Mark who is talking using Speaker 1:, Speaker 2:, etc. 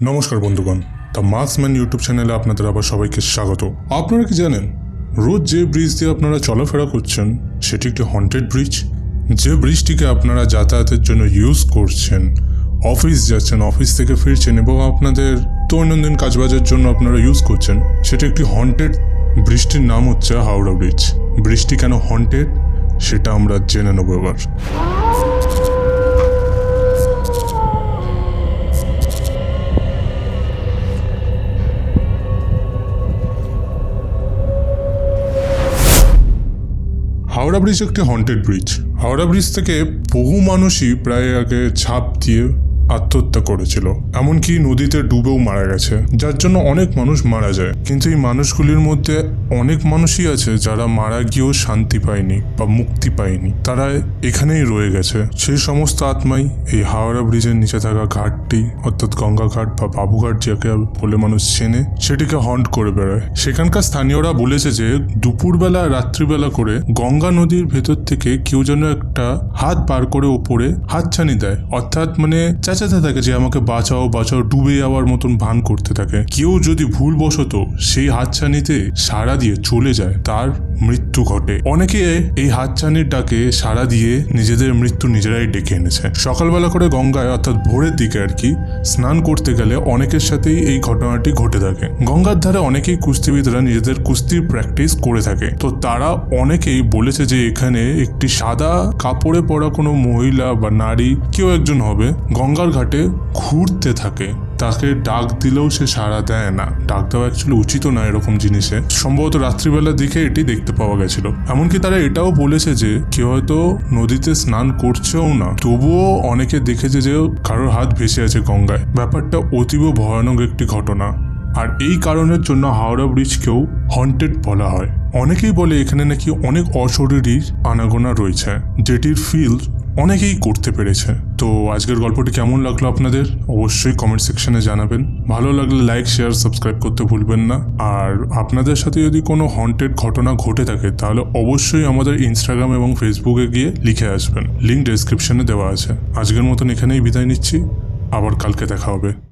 Speaker 1: নমস্কার বন্ধুগণ, the marksman YouTube চ্যানেলে আপনাদের আবার সবাইকে স্বাগত। আপনারা কি জানেন, রোজ যে ব্রিজ দিয়ে আপনারা চলাফেরা করছেন, সেটি একটি হন্টেড ব্রিজ যে ব্রিজটিকে আপনারা যাতায়াতের জন্য ইউজ করছেন অফিস যাচ্ছেন অফিস থেকে ফিরছেন এবং আপনাদের দৈনন্দিন কাজবাজের জন্য আপনারা ইউজ করছেন, সেটি একটি হন্টেড ব্রিজটির নাম হচ্ছে হাওড়া ব্রিজ ব্রিজটি কেন হন্টেড সেটা আমরা জেনে নেব এবার। হাওড়া ব্রিজ একটি হন্টেড ব্রিজ হাওড়া ব্রিজ থেকে বহু মানুষই প্রায় আগে ঝাঁপ দিয়ে আত্মহত্যা করেছিল, এমনকি নদীতে ডুবেও মারা গেছে, যার জন্য অনেক মানুষ মারা যায়। কিন্তু এই মানুষগুলির মধ্যে অনেক মানুষই আছে যারা মারা গিয়েও শান্তি পায়নি বা মুক্তি পায়নি। তারা এখানেই রয়ে গেছে। সেই সমস্ত আত্মাই এই হাওড়া ব্রিজের নিচে থাকা ঘাটটি, অর্থাৎ গঙ্গা ঘাট বা বাবুঘাট যাকে বলে মানুষ চেনে, সেটিকে হন্ট করে বেড়ায়। সেখানকার স্থানীয়রা বলেছে যে, দুপুরবেলা, রাত্রিবেলা করে গঙ্গা নদীর ভেতর থেকে কেউ যেন একটা হাত বার করে ওপরে হাতছানি দেয়। অর্থাৎ মানে চেঁচাতে থাকে যে, আমাকে বাঁচাও বাঁচাও, ডুবে যাওয়ার মতন ভান করতে থাকে। কেউ যদি ভুলবশত সেই হাতছানিতে সাড়া দিয়ে চলে যায়, তার মৃত্যু ঘটে। অনেকে এই হাতছানির ডাকে সাড়া দিয়ে নিজেদের মৃত্যু নিজেরাই ডেকে এনেছে। সকালবেলা করে গঙ্গায়, অর্থাৎ ভোরের দিকে আর কি, স্নান করতে গেলে অনেকের সাথেই এই ঘটনাটি ঘটে থাকে। গঙ্গার ধারে অনেকেই কুস্তিবিদরা নিজেদের কুস্তির প্র্যাকটিস করে থাকে। তো তারা অনেকেই বলেছে যে এখানে একটি সাদা কাপড়ে পরা কোনো মহিলা বা নারী কেউ একজন হবে, গঙ্গার ঘাটে ঘুরতে থাকে। তাকে ডাক দিলেও সে সাড়া দেয় না। ডাক দেওয়া অ্যাকচুয়ালি উচিত না এরকম জিনিসে। সম্ভবত রাত্রিবেলার দিকে এটি দেখতে পাওয়া গেছিল। এমনকি তারা এটাও বলেছে যে, কেউ হয়তো নদীতে স্নান করছেও না। তবুও অনেকে দেখেছে যে, কারোর হাত ভেসে আছে গঙ্গায়। ব্যাপারটা অতীব ভয়ানক একটি ঘটনা। আর এই কারণের জন্য হাওড়া ব্রিজকেও হন্টেড বলা হয়। অনেকেই বলে এখানে নাকি অনেক অশরীরী আনাগোনা রয়েছে, যেটির ফিল অনেকেই করতে পেরেছে। তো আজকের গল্পটি কেমন লাগল আপনাদের? অবশ্যই কমেন্ট সেকশনে জানাবেন। ভালো লাগলে লাইক শেয়ার সাবস্ক্রাইব করতে ভুলবেন না। আর আপনাদের সাথে যদি কোনো হন্টেড ঘটনা ঘটে থাকে, তাহলে অবশ্যই আমাদের ইনস্টাগ্রাম এবং ফেসবুকে গিয়ে লিখে আসবেন। লিঙ্ক ডেসক্রিপশনে দেওয়া আছে। আজকের মতন এখানেই বিদায় নিচ্ছি। আবার কালকে দেখা হবে।